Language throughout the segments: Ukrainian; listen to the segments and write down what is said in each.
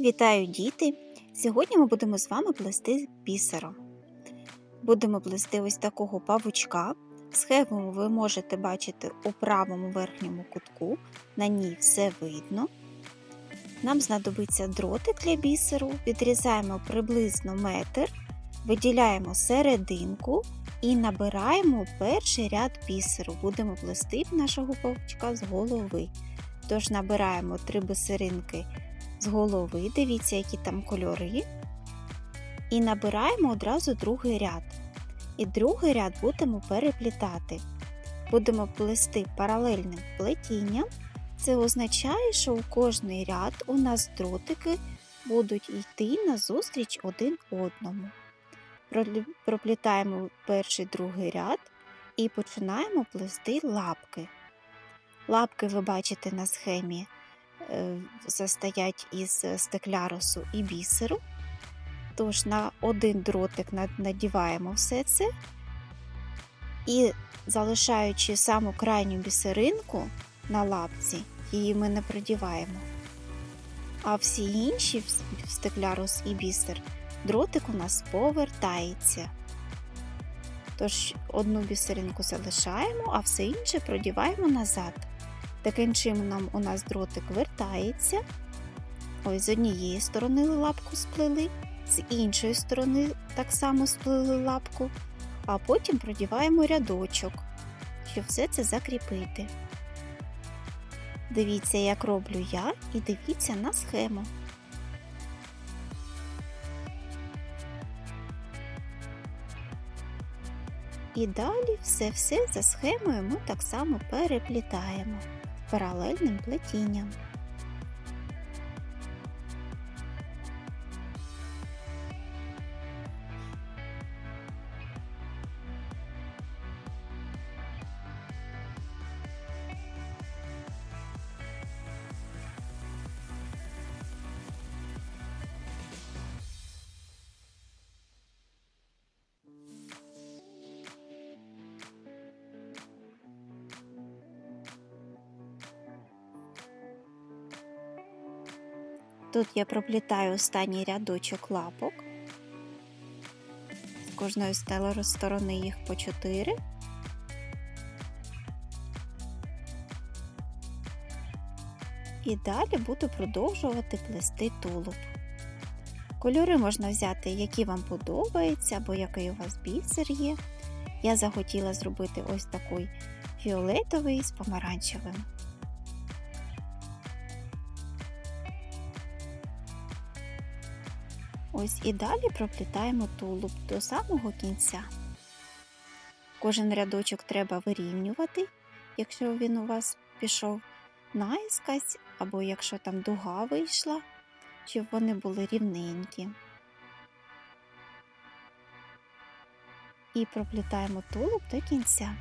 Вітаю діти! Сьогодні ми будемо з вами плести бісером. Будемо плести ось такого павучка. Схему ви можете бачити у правому верхньому кутку, на ній все видно. Нам знадобиться дротик для бісеру, відрізаємо приблизно метр, виділяємо серединку і набираємо перший ряд бісеру. Будемо плести нашого павучка з голови. Тож набираємо три бисеринки голови, дивіться, які там кольори. І набираємо одразу другий ряд. І другий ряд будемо переплітати. Будемо плести паралельним плетінням. Це означає, що у кожний ряд у нас дротики будуть йти назустріч один одному. Проплітаємо перший другий ряд і починаємо плести лапки. Лапки ви бачите на схемі состоять із стеклярусу і бісеру. Тож на один дротик надіваємо все це і залишаючи саму крайню бісеринку на лапці, її ми не продіваємо. А всі інші стеклярус і бісер дротик у нас повертається. Тож одну бісеринку залишаємо, а все інше продіваємо назад. Таким чином у нас дротик вертається. Ось з однієї сторони лапку сплели, з іншої сторони так само сплели лапку, а потім продіваємо рядочок, щоб все це закріпити. Дивіться, як роблю я, і дивіться на схему. І далі все-все за схемою ми так само переплітаємо паралельним плетінням. Тут я проплітаю останній рядочок лапок. З кожної сторони їх по 4. І далі буду продовжувати плести тулуб. Кольори можна взяти, які вам подобаються, або який у вас бісер є. Я захотіла зробити ось такий фіолетовий з помаранчевим. Ось і далі проплітаємо тулуб до самого кінця. Кожен рядочок треба вирівнювати, якщо він у вас пішов наїскась, або якщо там дуга вийшла, щоб вони були рівненькі. І проплітаємо тулуб до кінця.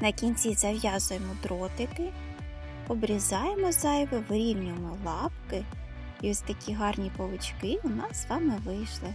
На кінці зав'язуємо дротики, обрізаємо зайве, вирівнюємо лапки. І ось такі гарні павучки у нас з вами вийшли.